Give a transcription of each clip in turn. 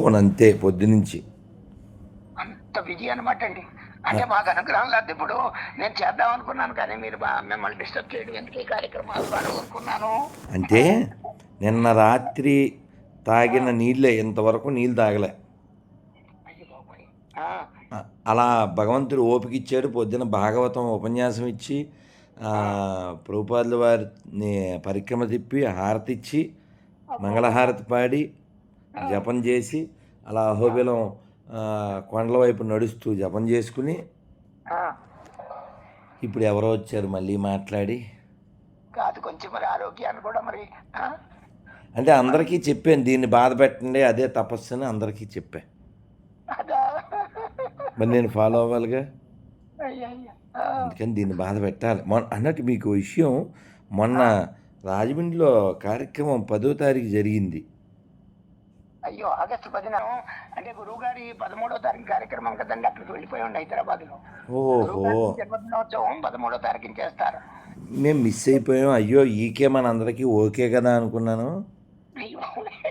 పోను అంతే పొద్దునుంచి. అంత బిజీ అనమాట అండి. అంటే మాకు అనుగ్రహం లేదు ఇప్పుడు నేను చేద్దాం అనుకున్నాను కానీ మీరు మిమ్మల్ని డిస్టర్బ్ చేయడం ఎందుకు ఈ కార్యక్రమాలు అనుకున్నాను అంటే నిన్న రాత్రి తాగిన నీళ్ళే ఇంతవరకు నీళ్ళు తాగలే. అలా భగవంతుడు ఓపిక ఇచ్చాడు. పొద్దున భాగవతం ఉపన్యాసం ఇచ్చి ప్రభుపాదుల వారిని పరిక్రమ తిప్పి హారతి ఇచ్చి మంగళహారతి పాడి జపం చేసి అలా అహోబిలం కొండల వైపు నడుస్తూ జపం చేసుకుని. ఇప్పుడు ఎవరో వచ్చారు మళ్ళీ మాట్లాడి. కాదు కొంచెం మరి ఆరోగ్యాన్ని కూడా మరి? అంటే అందరికీ చెప్పాను దీన్ని బాధ పెట్టండి అదే తపస్సు అని అందరికీ చెప్పా. మరి నేను ఫాలో అవ్వాలిగా. అందుకని దీన్ని బాధ పెట్టాలి. మొన్న అన్నట్టు మీకు విషయం మొన్న రాజమండ్రిలో కార్యక్రమం పదో తారీఖు జరిగింది. అయ్యో ఆగస్టు పదిన అంటే గురువు గారి పదమూడో తారీఖు కార్యక్రమం కదండి అక్కడికి వెళ్ళిపోయి ఉండి హైదరాబాద్లో ఓహో జన్మదినోత్సవం పదమూడో తారీఖున చేస్తారు. మేము మిస్ అయిపోయాం. అయ్యో ఈకే మనందరికీ ఓకే కదా అనుకున్నాను.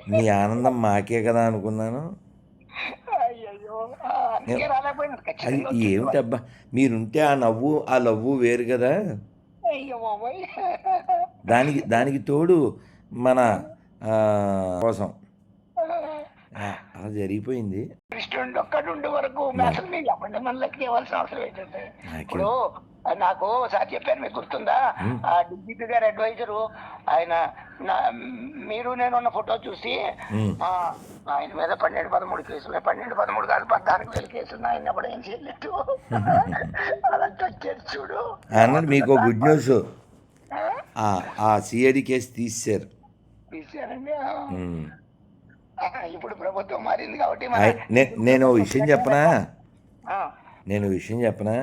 మీ ఆనందం మాకే కదా అనుకున్నాను. ఏమిటబ్బా? మీరుంటే ఆ నవ్వు ఆ లవ్వు వేరు కదా. దానికి దానికి తోడు మన కోసం. అలా జరిగిపోయింది. కృష్ణుడు ఒక్కడుండే వరకు అసలు మీరు చెప్పండి మన లెక్క ఇవ్వాల్సిన అవసరం ఏంటంటే ఇప్పుడు నాకు ఒకసారి చెప్పాను మీకు గుర్తుందా? ఆ డిజిపి గారి అడ్వైజరు ఆయన మీరు నేను ఉన్న ఫోటో చూసి ఆయన మీద పన్నెండు పదమూడు కేసులు పన్నెండు పదమూడు కాదు పద్నాలుగు వేల కేసులు ఆయన ఎప్పుడు ఏం చేయలేదు. అలాంటి వచ్చేది చూడు. మీకు గుడ్ న్యూస్. ఆ, సిఐడి కేసు తీసేశారు తీసారండి ఇప్పుడు ప్రభుత్వం మారింది కాబట్టి నేను విషయం చెప్పనా? నేను విషయం చెప్పనా?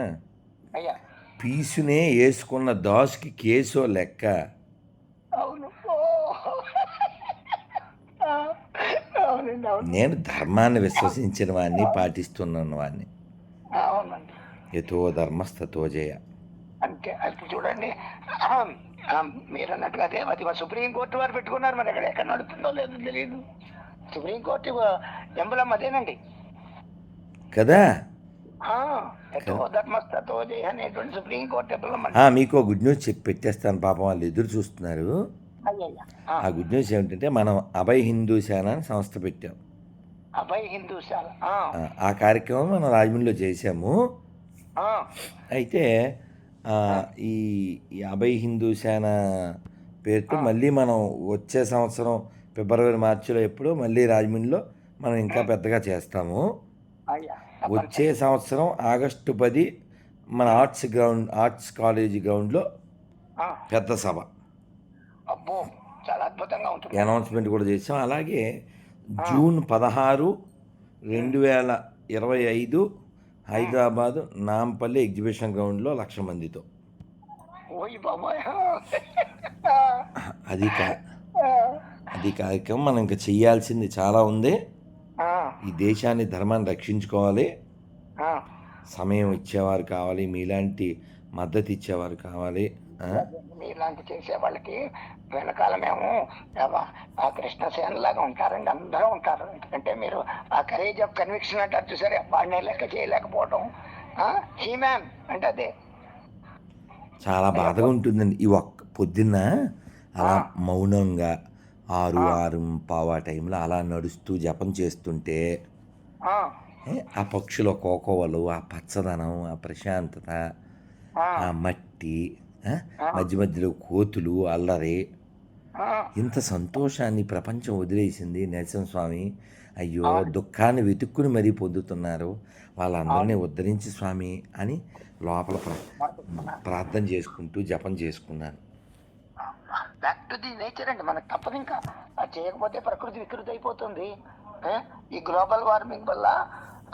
అయ్యా. పీసునే వేసుకున్న దాసుకి కేసు లెక్క. నేను ధర్మాన్ని విశ్వసించిన వాడిని పాటిస్తున్నాను వాడిని అవునండి. యథో ధర్మస్తతో జయ. అంతే అది చూడండి. మీరు అన్నట్టుగా అదే అది మా సుప్రీంకోర్టు వారు పెట్టుకున్నారు మరి ఎక్కడ ఎక్కడ నడుతుందో లేదో తెలియదు సుప్రీంకోర్టు ఎంబలం అదేనండి. కదా? మీకు గుడ్ న్యూస్ చెప్పి పెట్టేస్తాను పాపం వాళ్ళు ఎదురు చూస్తున్నారు. ఆ, గుడ్ న్యూస్ ఏమిటంటే మనం అభయ్ హిందూ సేన అని సంస్థ పెట్టాం. అభయ్ హిందూశాల ఆ, ఆ, కార్యక్రమం మనం రాజమండ్రిలో చేశాము. అయితే ఈ ఈ అభయ్ హిందూ సేన పేరుతో మళ్ళీ మనం వచ్చే సంవత్సరం ఫిబ్రవరి మార్చిలో ఎప్పుడో మళ్ళీ రాజమండ్రిలో మనం ఇంకా పెద్దగా చేస్తాము. వచ్చే సంవత్సరం ఆగస్టు పది మన ఆర్ట్స్ గ్రౌండ్ ఆర్ట్స్ కాలేజీ గ్రౌండ్లో పెద్ద సభ. అనౌన్స్మెంట్ కూడా చేసాం. అలాగే జూన్ పదహారు రెండు వేల ఇరవై ఐదు హైదరాబాద్ నాంపల్లి ఎగ్జిబిషన్ గ్రౌండ్లో లక్ష మందితో. అది కా అది కార్యక్రమం మనం ఇంకా చేయాల్సింది చాలా ఉంది. ఈ దేశాన్ని ధర్మాన్ని రక్షించుకోవాలి. సమయం ఇచ్చేవారు కావాలి మీలాంటి మద్దతు ఇచ్చేవారు కావాలి. ఆ? మీలాంటి చేసే వాళ్ళకి వెనకాల మేము ఆ- కృష్ణసేన లాగా ఉంటారండి అందరూ ఉంటారు. ఎందుకంటే మీరు ఆ కరేజ్ ఆఫ్ కన్విక్షన్ అంటారు చూసారు? వాడిని లెక్క చేయలేకపోవటం. హీ మ్యాన్ అంటే అదే. చాలా బాధగా ఉంటుందండి. ఈ ఒక్క పొద్దున్న అలా మౌనంగా ఆరు ఆరు పావు ఆ టైంలో అలా నడుస్తూ జపం చేస్తుంటే ఆ, పక్షుల కోకోవలు ఆ పచ్చదనం ఆ ప్రశాంతత ఆ, మట్టి మధ్య మధ్యలో కోతులు అల్లరి. ఇంత సంతోషాన్ని ప్రపంచం వదిలేసింది నరసింహస్వామి. అయ్యో దుఃఖాన్ని వెతుక్కుని మరీ పొందుతున్నారు. వాళ్ళందరినీ ఉద్ధరించి స్వామి అని లోపల ప్ర- ప్రార్థన చేసుకుంటూ జపం చేసుకున్నాను. బ్యాక్ టు ది నేచర్ అండి మనకు తప్పదు ఇంకా. అది చేయకపోతే ప్రకృతి వికృతి అయిపోతుంది? ఈ గ్లోబల్ వార్మింగ్ వల్ల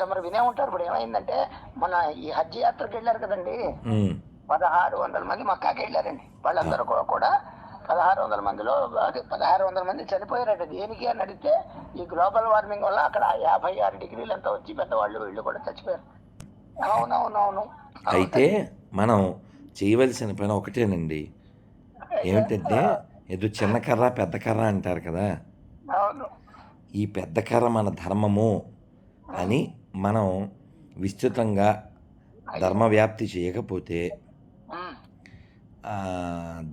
తమరు వినే ఉంటారు ఇప్పుడు ఏమైందంటే మన ఈ హజ్ యాత్రకు వెళ్ళారు కదండి. పదహారు వందల మంది మక్కాకి వెళ్ళారండి. వాళ్ళందరూ కూడా పదహారు వందల మందిలో అదే పదహారు వందల మంది చనిపోయారట. దేనికి అని అడిగితే ఈ గ్లోబల్ వార్మింగ్ వల్ల అక్కడ యాభై ఆరు డిగ్రీలు అంతా వచ్చి పెద్దవాళ్ళు వీళ్ళు కూడా చచ్చిపోయారు. అవునవునవును. అయితే మనం చేయవలసిన పని ఒకటేనండి. ఏమిటంటే ఏదో చిన్న కర్ర పెద్ద కర్ర అంటారు కదా. ఈ పెద్ద కర్ర మన ధర్మము అని మనం విస్తృతంగా ధర్మ వ్యాప్తి చేయకపోతే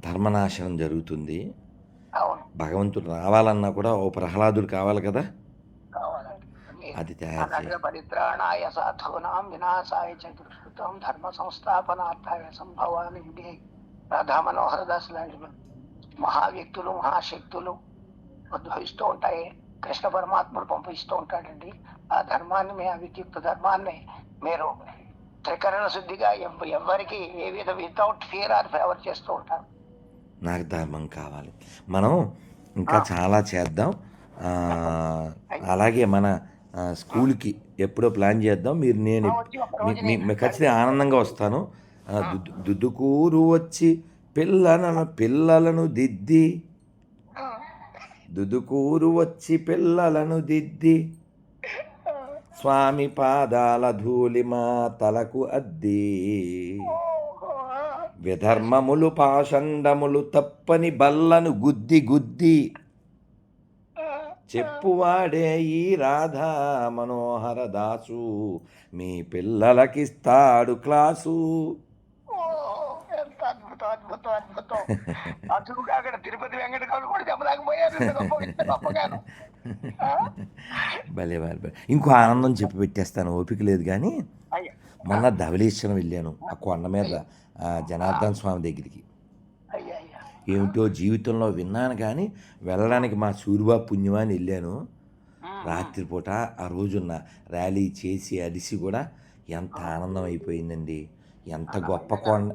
ధర్మనాశనం జరుగుతుంది. భగవంతుడు రావాలన్నా కూడా ఓ ప్రహ్లాదుడు కావాలి కదా. అది తయారు పరిత్రాణాయ సాధూనాం వినాశాయ చ దుష్కృతం ధర్మ సంస్థాపనార్థాయ సంభవామి యుగే రాధా మనోహర దాస్ లాంటి మహావ్యక్తులు మహాశక్తులు ఉద్భవిస్తూ ఉంటాయి. కృష్ణ పరమాత్ముడు పంపిస్తూ ఉంటాడండి. ఆ ధర్మాన్ని మీ అవిద్యుక్త ధర్మాన్ని మీరు త్రికరణ శుద్ధిగా ఎవ్- ఎవ్వరికి ఏ విధ వితౌట్ ఫియర్ ఆర్ ఫేవర్ చేస్తూ ఉంటారు. నాకు ధర్మం కావాలి. మనం ఇంకా చాలా చేద్దాం. అలాగే మన స్కూల్కి ఎప్పుడో ప్లాన్ చేద్దాం. మీరు నేను ఖచ్చితంగా ఆనందంగా వస్తాను. దుద్దుకూరు వచ్చి పిల్లలను పిల్లలను దిద్ది. దుదుకూరు వచ్చి పిల్లలను దిద్ది. స్వామి పాదాల ధూళి మా తలకు అద్ది. విధర్మములు పాషండములు తప్పని బల్లను గుద్ది గుద్ది. చెప్పువాడే ఈ రాధా మనోహర దాసు. మీ పిల్లలకిస్తాడు క్లాసు. అటుగా అక్కడ తిరుపతి వెంకటరావు కూడా చెప్పలేకపోయారు? భలే భలే. ఇంకో ఆనందం చెప్పి పెట్టేస్తాను. ఓపిక లేదు కానీ మొన్న ధవళేశ్వరం వెళ్ళాను ఆ కొండ మీద జనార్దన్ స్వామి దగ్గరికి. ఏమిటో జీవితంలో విన్నాను కానీ వెళ్ళడానికి మా సూర్యబా పుణ్యమా అని వెళ్ళాను రాత్రిపూట ఆ రోజున్న ర్యాలీ చేసి అలిసి కూడా ఎంత ఆనందం అయిపోయిందండి. ఎంత గొప్ప కొండ?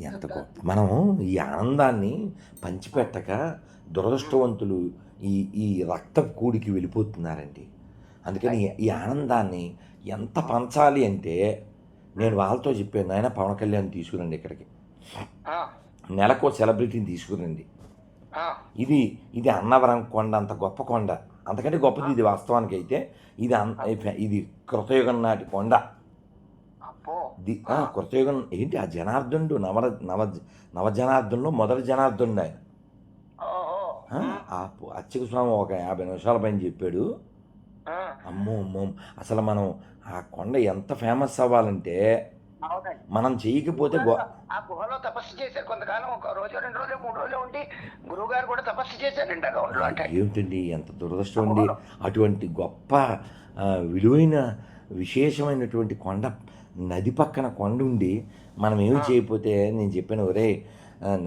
ఎంత గొప్ప. మనం ఈ ఆనందాన్ని పంచిపెట్టక దురదృష్టవంతులు ఈ ఈ రక్త కూడికి వెళ్ళిపోతున్నారండి. అందుకని ఈ- ఆనందాన్ని ఎంత పంచాలి అంటే నేను వాళ్ళతో చెప్పాను నాయన పవన్ కళ్యాణ్ తీసుకురండి ఇక్కడికి. నెలకో సెలబ్రిటీని తీసుకురండి. ఇది ఇది అన్నవరం కొండ అంత గొప్ప కొండ. అంతకంటే గొప్పది ఇది వాస్తవానికి అయితే ఇది ఇది కృతయుగం నాటి కొండ. కృతయుగం ఏంటి ఆ జనార్దనుడు నవ నవ నవజనార్దనులో మొదటి జనార్దనుడు ఆయన. ఆ, అచ్చక స్వామి ఒక యాభై నిమిషాల పైన చెప్పాడు. అమ్మో అమ్మో అసలు మనం ఆ కొండ ఎంత ఫేమస్ అవ్వాలంటే మనం చేయకపోతే ఆ గుహలో తపస్సు చేశారు కొంతకాలం ఒక రోజు రెండు రోజులు మూడు రోజులు ఉండి గురువు గారు కూడా తపస్సు చేశారండి అంటే. ఏమిటండి ఎంత దురదృష్టం అండి. అటువంటి గొప్ప విలువైన విశేషమైనటువంటి కొండ నది పక్కన కొండ ఉండి మనం ఏమి చేయకపోతే నేను చెప్పాను ఒరే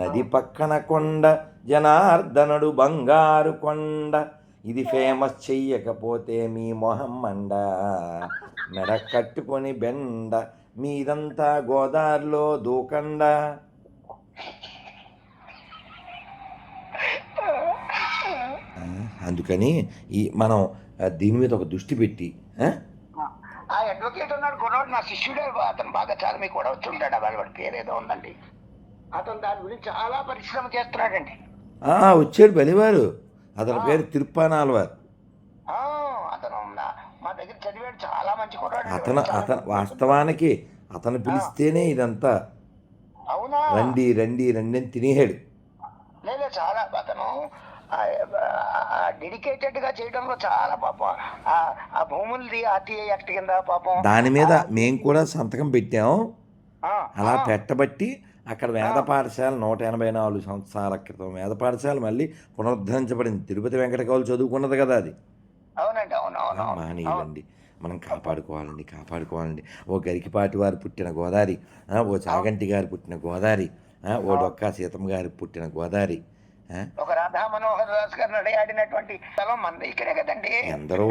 నది పక్కన కొండ జనార్దనుడు బంగారు కొండ. ఇది ఫేమస్ చెయ్యకపోతే మీ మొహం మండ. మెడ కట్టుకొని బెండ. మీదంతా గోదావరిలో దూకండ. అందుకని ఈ మనం దీని మీద ఒక దృష్టి పెట్టి ఆ? అడ్వకేట్ ఉన్నాడు కుర్రాడు నా శిష్యుడే అతను బాగా చాలా మీకు కూడా వచ్చి ఉంటాడు వాడి పేరు ఏదో ఉందండి. అతను దాని గురించి చాలా పరిశ్రమ చేస్తున్నాడండి. వచ్చాడు బలివారు. అతని పేరు తిరుప్పానాల్వారు ఆ, అతను నా- మా దగ్గర చదివాడు చాలా మంచి అతను అతను వాస్తవానికి అతను పిలిస్తేనే ఇదంతా అవునా? రండి రండి రండి అని తినేయాడు. లేదు చాలా అతను డెడికేటెడ్గా చేయడంలో చాలా పాపం. ఆ- భూములది ఆర్టీఐ యాక్ట్ కింద పాపం. దాని మీద మేము కూడా సంతకం పెట్టాం. ఆ, అలా పెట్టబట్టి అక్కడ వేద పాఠశాల నూట ఎనభై నాలుగు సంవత్సరాల క్రితం వేద పాఠశాల మళ్ళీ పునరుద్ధరించబడింది. తిరుపతి వెంకట కవులు చదువుకున్నది కదా అది. అవునండి అవును. మనం కాపాడుకోవాలండి కాపాడుకోవాలండి. ఓ గరికిపాటి వారు పుట్టిన గోదావరి ఆ, ఓ చాగంటి గారు పుట్టిన గోదావరి ఓ డొక్కా సీతమ్మ గారు పుట్టిన గోదావరి ఒక రాధా మనోహర్ దాస్ గారు నడయాడినటువంటి స్థలం మన ఇక్కడే కదండి. ఎందరో